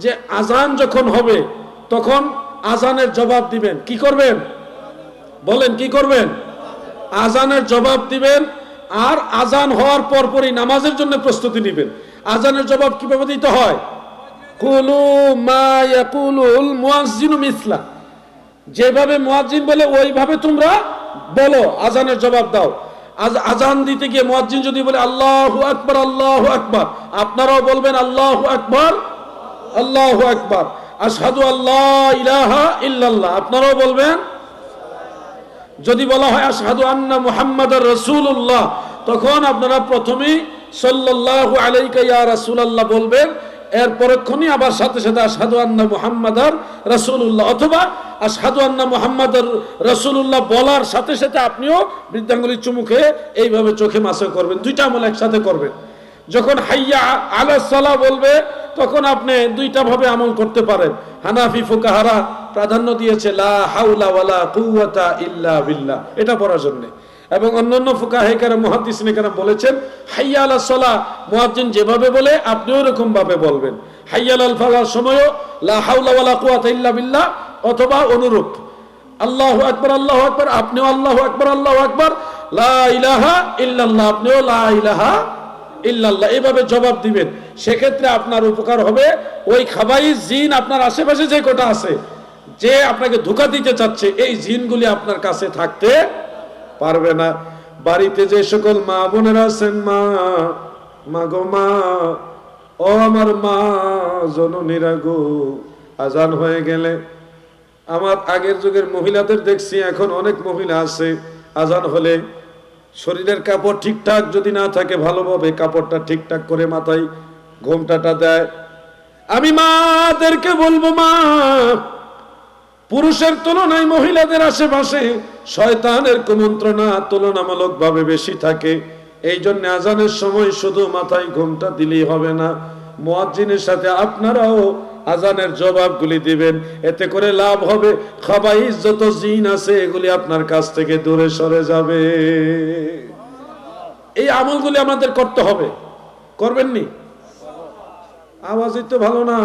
যে আজান যখন হবে, তখন আজানের জবাব দিবেন। কি করবেন? বলেন, কি করবেন? আজানের জবাব দিবেন, আর আজান হওয়ার পরপরই নামাজের জন্য প্রস্তুতি নেবেন। আজানের জবাব কীভাবে দিতে হয়? মিসলা। যেভাবে মুয়াজ্জিন বলে, ওইভাবে তোমরা বলো, আজানের জবাব দাও। আজ আজান দিতে গিয়ে মুয়াজ্জিন যদি বলে, আল্লাহু আকবার আল্লাহু আকবার, আপনারাও বলবেন, আল্লাহু আকবার আল্লাহু আকবার। আশহাদু আল্লাহ ইলাহা ইল্লাল্লাহ। আপনারাও বলবেন? যদি বলা হয় আশহাদু আন্না মুহাম্মাদার রাসূলুল্লাহ, তখন আপনারা প্রথমেই সাল্লাল্লাহু আলাইকা ইয়া রাসূলুল্লাহ বলবেন এর পরক্ষণই আবার সাথে সাথে আশহাদু আন্না মুহাম্মাদার রাসূলুল্লাহ অথবা আশহাদু আন্না মুহাম্মাদার রাসূলুল্লাহ বলার সাথে সাথে আপনিও বৃদ্ধাঙ্গুলি চুমুকে এইভাবে চোখে মাসে করবেন, দুইটা আমল একসাথে করবেন। যখন হাইয়া আলা সালা বলবে তখন আপনি দুইটা ভাবে আমল করতে পারেন। হানাফি ফুকাহারা প্রাধান্য দিয়েছে, লা হাউলা ওয়ালা কুওয়াতা ইল্লা বিল্লাহ। এটা পড়ার জন্য। এবং অন্যান্য ফুকাহেকারা মুহাদ্দিসিনেকারা বলেছেন, হাইয়া আলা সালা, মুয়াজ্জিন যেভাবে বলে, আপনিও এরকম ভাবে বলবেন। হাইয়া আল ফালার সময়ও, লা হাউলা ওয়ালা কুওয়াতা ইল্লা বিল্লাহ, অথবা অনুরূপ। আল্লাহ আকবার আল্লাহ আকবার, আপনিও আল্লাহ আকবার আল্লাহ আকবার, লা ইলাহা ইল্লাল্লাহ, আপনিও লা ইলাহা ইল্লাল্লাহ এইভাবে জবাব দিবেন। সেক্ষেত্রে আপনার উপকার হবে ওই খাবাই জিন আপনার আশেপাশে যে কোটা আছে, যে আপনাকে ধোকা দিতে চাচ্ছে, এই জিনগুলি আপনার কাছে থাকতে পারবে না। বাড়িতে যে সকল মা বোনেরা আছেন, মা মা গো মা, ও আমার মা, জননীরা গো, আজান হয়ে গেলে। আমার আগের যুগের মহিলাদের দেখছি, এখন অনেক মহিলা আছে, আজান হলে শরীরের কাপড় ঠিকঠাক যদি না থাকে, ভালোভাবে কাপড়টা ঠিকঠাক করে মাথায় ঘোমটাটা দেয়। আমি মাদেরকে বলব, মা, পুরুষের তুলনায় মহিলাদের আশেপাশে শয়তানের কুমন্ত্রণা তুলনামূলক ভাবে বেশি থাকে। এই জন্য আজানের সময় শুধু মাথায় ঘুমটা দিলেই হবে না। মুয়াজ্জিনের সাথে আপনারাও আজানের জবাবগুলি দিবেন। এতে করে লাভ হবে। খাবাই যত জিন আছে, এগুলি আপনার কাছ থেকে দূরে সরে যাবে। এই আমলগুলি আমাদের করতে হবে। করবেননি? আওয়াজই তো ভালো না।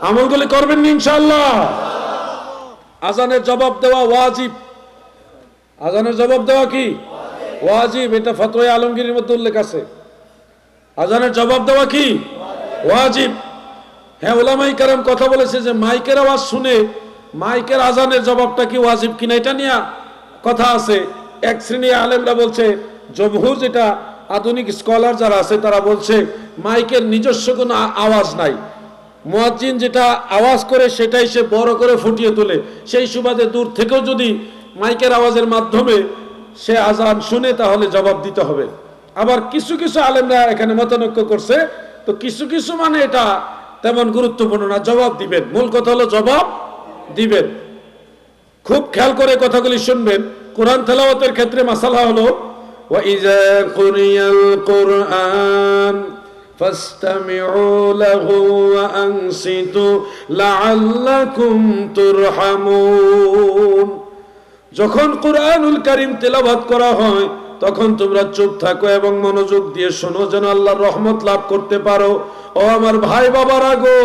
আমলগুলি করবেননি ইনশাআল্লাহ? আজানের জবাব দেওয়া ওয়াজিব। আজানের জবাব দেওয়া কি? ওয়াজিব। এটা ফতোয়া আলমগীরের মধ্যে উল্লেখ আছে। আজানের জবাব দেওয়া কি? ওয়াজিব। হ্যাঁ ওলামাই কারাম কথা বলেছে যে মাইকের আওয়াজ শুনে মাইকের আজানের জবাবটা কি ওয়াজিব কিনা এটা নিয়ে কথা আছে। এক শ্রেণি আলেমরা বলছে জমহুর যেটা আধুনিক স্কলার যারা আছে, তারা বলছে মাইকের নিজস্ব কোনো আওয়াজ নাই। মুয়াজ্জিন যেটা আওয়াজ করে, সেটাই সে বড় করে ফুটিয়ে তোলে। সেই সুবাদে দূর থেকেও যদি মাইকের আওয়াজের মাধ্যমে সে আজান শুনে, তাহলে জবাব দিতে হবে। আবার কিছু কিছু আলেমরা এখানে মতানৈক্য করছে। তো কিছু কিছু মানে এটা তেমন গুরুত্বপূর্ণ না জবাব দিবেন মূল কথা হলো জবাব দিবেন খুব খেয়াল করে কথাগুলি শুনবেন কোরআন তেলাওয়াতের ক্ষেত্রে মাসালা হলো وَإِذَا قُرِئَ الْقُرْآنُ فَاسْتَمِعُوا لَهُ وَأَنصِتُوا لَعَلَّكُمْ تُرْحَمُونَ যখন কোরআনুল কারীম তেলাওয়াত করা হয় তখন তোমরা চুপ থাকো এবং মনোযোগ দিয়ে শোনো যেন আল্লাহর রহমত লাভ করতে পারো ও আমার ভাই বাবারা গো,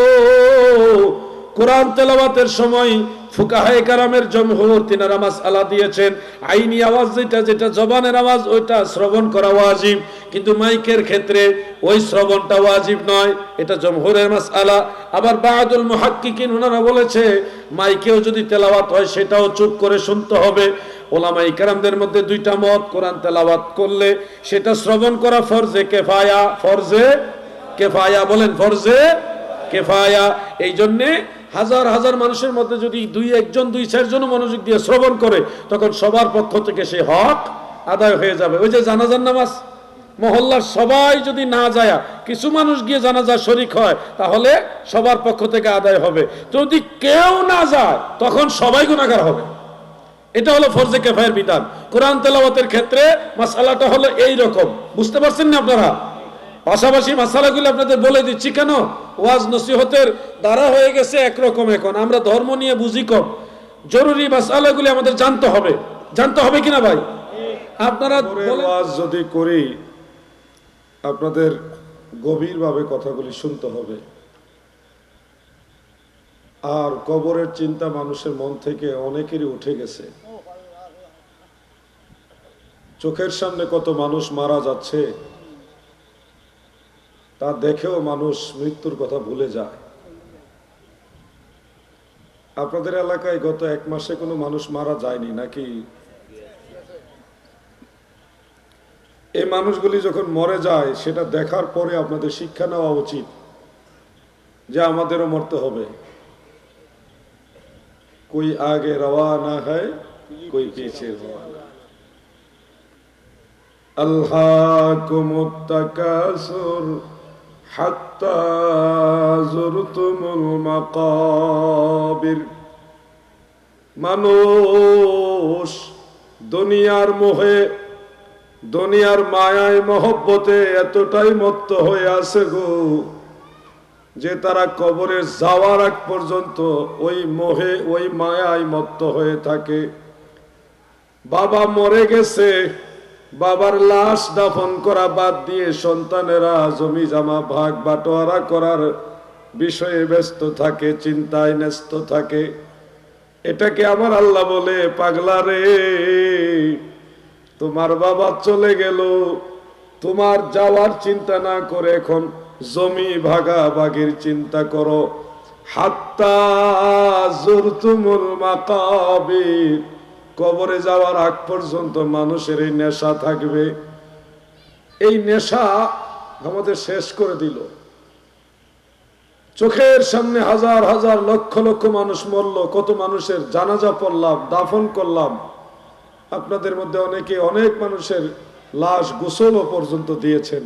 কোরআন তেলাওয়াতের সময় ফুকাহায়ে কারামের জমহুর তিনারা মাসআলা দিয়েছেন। আইনি আওয়াজ যেটা যেটা জবানের আওয়াজ, ওইটা শ্রবণ করা ওয়াজিব। কিন্তু মাইকের ক্ষেত্রে ওই শ্রবণটা ওয়াজিব নয়, এটা জমহুরের মাসআলা। আবার বাহাদুল মুহাক্কিকিন ওনারা বলেছে, মাইকেও যদি তেলাওয়াত হয়, সেটাও চুপ করে শুনতে হবে। ওলামাই কারামদের মধ্যে দুইটা মত, কোরআন তেলাওয়াত করলে সেটা শ্রবণ করা ফরজে কেফায়া, ফরজে কেফায়া বলেন ফরজে কেফায়া। এই জন্যে হাজার হাজার মানুষের মধ্যে যদি দুই একজন, দুই চারজন মনোযোগ দিয়ে শ্রবণ করে, তখন সবার পক্ষ থেকে সে হক আদায় হয়ে যাবে। ওই যে জানাজার নামাজ, মহল্লার সবাই যদি না যায়, কিছু মানুষ গিয়ে জানাজা শরিক হয়, তাহলে সবার পক্ষ থেকে আদায় হবে। যদি কেউ না যায়, তখন সবাই গুণাগার হবে। এটা হলো ফরজে কেফায়ের বিধান। কোরআন তেলাওয়াতের ক্ষেত্রে মাসালাটা হলো এই রকম বুঝতে পারছেন না আপনারা? পাশাপাশি মাসালাগুলো আপনাদের বলে দিচ্ছি কেন? ওয়াজ নসিহতের দ্বারা হয়ে গেছে একরকম এখন। আমরা ধর্ম নিয়ে বুঝি কম। জরুরি মাসালাগুলি আমাদের জানতে হবে। জানতে হবে কিনা ভাই? আপনারা ওয়াজ যদি করি আপনাদের গভীরভাবে কথাগুলি শুনতে হবে। আর কবরের চিন্তা মানুষের মন থেকে অনেকেরই উঠে গেছে। চোখের সামনে কত মানুষ মারা যাচ্ছে তা দেখেও মানুষ মৃত্যুর কথা ভুলে যায়। আপনাদের এলাকায় গত এক মাসে কোনো মানুষ মারা যায়নি নাকি? এই মানুষগুলি যখন মরে যায়, সেটা দেখার পরে আপনাদের শিক্ষা নেওয়া উচিত যে আমাদেরও মরতে হবে। কই আগে রওয়া না হয় কই পিছে রওয়া আল্লাহ কুমুত্তাকাসুর حتى زرتم المقابر মানুষ দুনিয়ার মোহে দুনিয়ার মায়ায় মহব্বতে এতটাই মত্ত হয়ে আছে গো যে তারা কবরে যাওয়ার আগ পর্যন্ত ওই মোহে ওই মায়ায় মত্ত হয়ে থাকে বাবা মরে গেছে বাবার লাশ দাফন করা বাদ দিয়ে সন্তানেরা জমি জামা, ভাগ বাটোয়ারা করার বিষয়ে ব্যস্ত থাকে, চিন্তায় ন্যস্ত থাকে। এটাকে আমার আল্লাহ বলে, পাগলা রে, তোমার বাবা চলে গেল। তোমার যাওয়ার চিন্তা না করে এখন জমি ভাগা ভাগের চিন্তা করো। হাত্তা জোর জুরতুমুল মাকাবির। কবরে যাওয়ার আগ পর্যন্ত মানুষের এই নেশা থাকবে। এই নেশা আমাদের শেষ করে দিল। চোখের সামনে হাজার হাজার লক্ষ লক্ষ মানুষ মরল, কত মানুষের জানাজা পড়লাম, দাফন করলাম। আপনাদের মধ্যে অনেকে অনেক মানুষের লাশ গোসলও পর্যন্ত দিয়েছেন।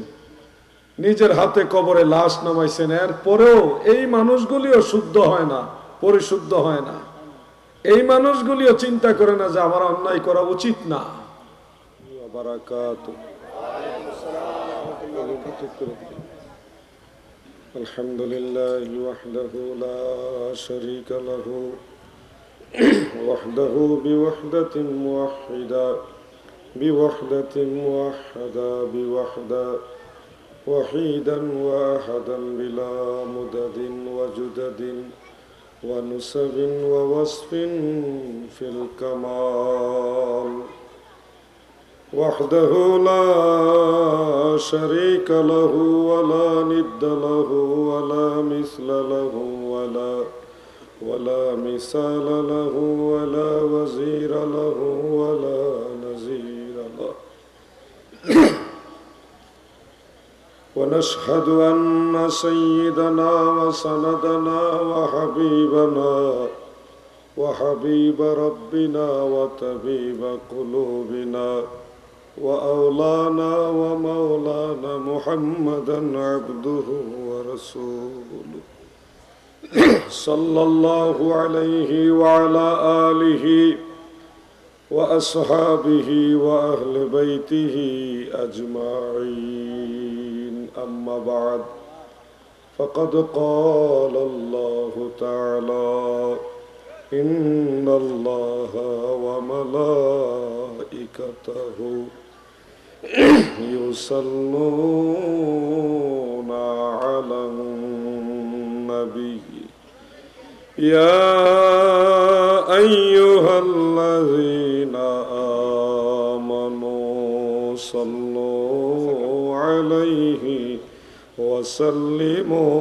নিজের হাতে কবরে লাশ নামাইছেন। এর পরেও এই মানুষগুলিও শুদ্ধ হয় না, পরিশুদ্ধ হয় না। এই মানুষগুলিও চিন্তা করে না যে আমার অন্যায় করা উচিত না الحمد لله وحده لا شريك له وحده بوحدة موحدة بوحدة موحدة بوحدة وحيدا واحدا بلا مدد وجدد ونسب ووصف في الكمال. وحده لا شريك له ولا ند له ولا مثل له ولا ولا مثال له ولا وزير له ولا نزير له ونشهد أن سيدنا وسندنا وحبيبنا وحبيب ربنا وطبيب قلوبنا وأولانا ومولانا محمدا عبده ورسوله. صلى الله عليه وعلى آله وأصحابه وأهل بيته أجمعين. أما بعد فقد قال الله تعالى إن الله وملائكته يصلون على النبي. يا أيها الذين وسلموا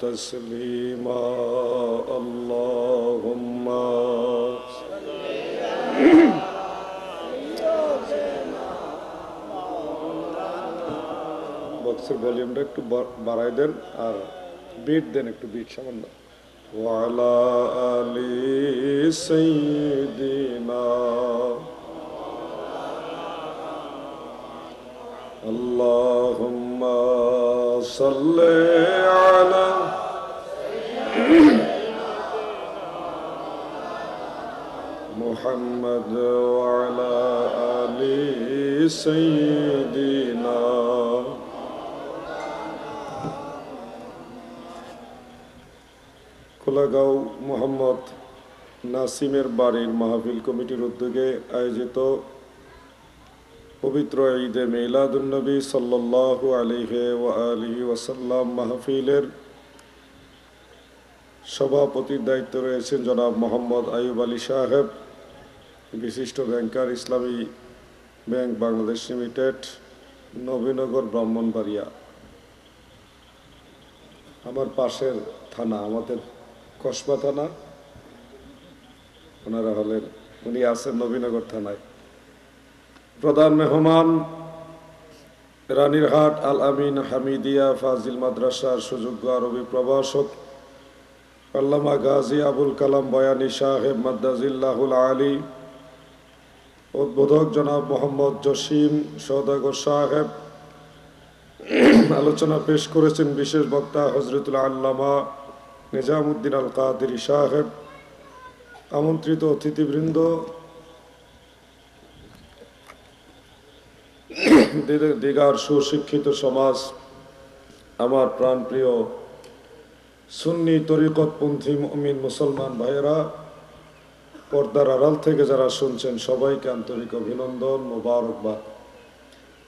تسليما اللهم বক্সের ভলিউমটা একটু বা- বাড়ায় দেন আর বিট দেন একটু বিট সামান্য وعلى آل سيدنا اللهم صل على محمد وعلى آل سيدنا কোলাগাঁও মোহাম্মদ নাসিমের বাড়ির মাহফিল কমিটির উদ্যোগে আয়োজিত পবিত্র ঈদে মিলাদুন্নবী সাল্লাল্লাহু আলাইহি ওয়া আলিহি ওয়াসাল্লাম মাহফিলের সভাপতির দায়িত্ব রয়েছেন জনাব মোহাম্মদ আয়ুব আলী সাহেব, বিশিষ্ট banker, Islami bank Bangladesh limited, Nabinagar, Brahmanbaria. আমার পাশের থানা, আমাদের কসবা থানা, ওনারা হলেন, উনি আছেন নবীনগর থানায়। প্রধান মেহমান, রানীরহাট আল আমিন হামিদিয়া ফাজিল মাদ্রাসার সুযোগ্য আরবি প্রভাষক, আল্লামা গাজী আবুল কালাম বয়ানী সাহেব মাদ্দাজিল্লাহুল আলী, উদ্বোধক জনাব মোহাম্মদ জসিম সৌদাগর সাহেব। আলোচনা পেশ করেছেন বিশেষ বক্তা হজরতুল আল্লামা নিজামুদ্দিন আল কাদির সাহেব। আমন্ত্রিত অতিথিবৃন্দ দিগার সুশিক্ষিত সমাজ, আমার প্রাণপ্রিয় সুন্নি তরিকতপন্থী মমিন মুসলমান ভাইয়েরা, পর্দার আড়াল থেকে যারা শুনছেন, সবাইকে আন্তরিক অভিনন্দন, মোবারকবাদ।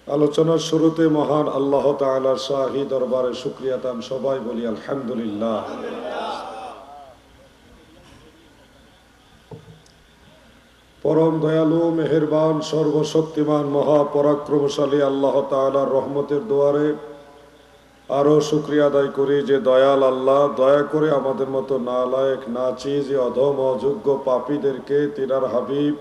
আলোচনার শুরুতে মহান আল্লাহ তাআলার শাহী দরবারে শুক্রিয়াতান সবাই বলি আলহামদুলিল্লাহ। পরম দয়ালু, মেহেরবান, সর্বশক্তিমান, মহাপরাক্রমশালী আল্লাহ তাআলার রহমতের দুয়ারে আরও শুক্রিয়া আদায় করি যে দয়াল আল্লাহ, দয়া করে আমাদের মতো নালায়েক নাচি যে অধম, অযোগ্য পাপীদেরকে তিনার হাবিব,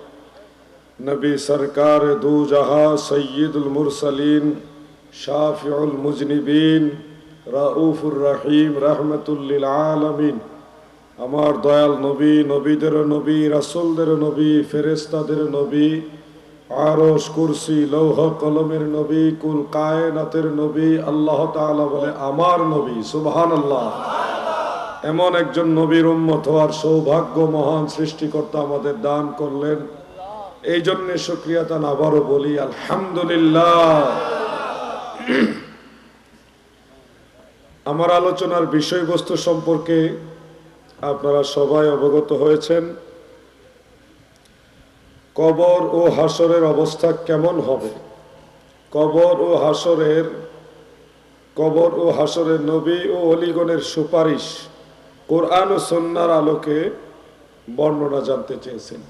নবী সরকার দু জাহা সৈয়দুল মুরসালিন, শাফিউল মুজনিবিন, রাউফুর রহিম রহমতুল্লিল আলমিন। আমার দয়াল নবী, নবীদের নবী, রাসুলদের নবী ফেরেস্তাদের নবী আরস কুরসি, লৌহ কলমের নবী, কুল কায়নাতের নবী, আল্লাহ তাআলা বলে আমার নবী সুবহান আল্লাহ এমন একজন নবীর উম্মত হওয়ার সৌভাগ্য মহান সৃষ্টিকর্তা আমাদের দান করলেন। এই জন্য শুক্রিয়া তান আবারও বলি, আলহামদুলিল্লাহ। আমার আলোচনার বিষয়বস্তু সম্পর্কে আপনারা সবাই অবগত হয়েছেন, কবর ও হাসরের অবস্থা কেমন হবে? কবর ও হাসরের, কবর ও হাসরের নবী ও অলিগণের সুপারিশ কোরআন ও সন্ন্যার আলোকে বর্ণনা জানতে চেয়েছেন।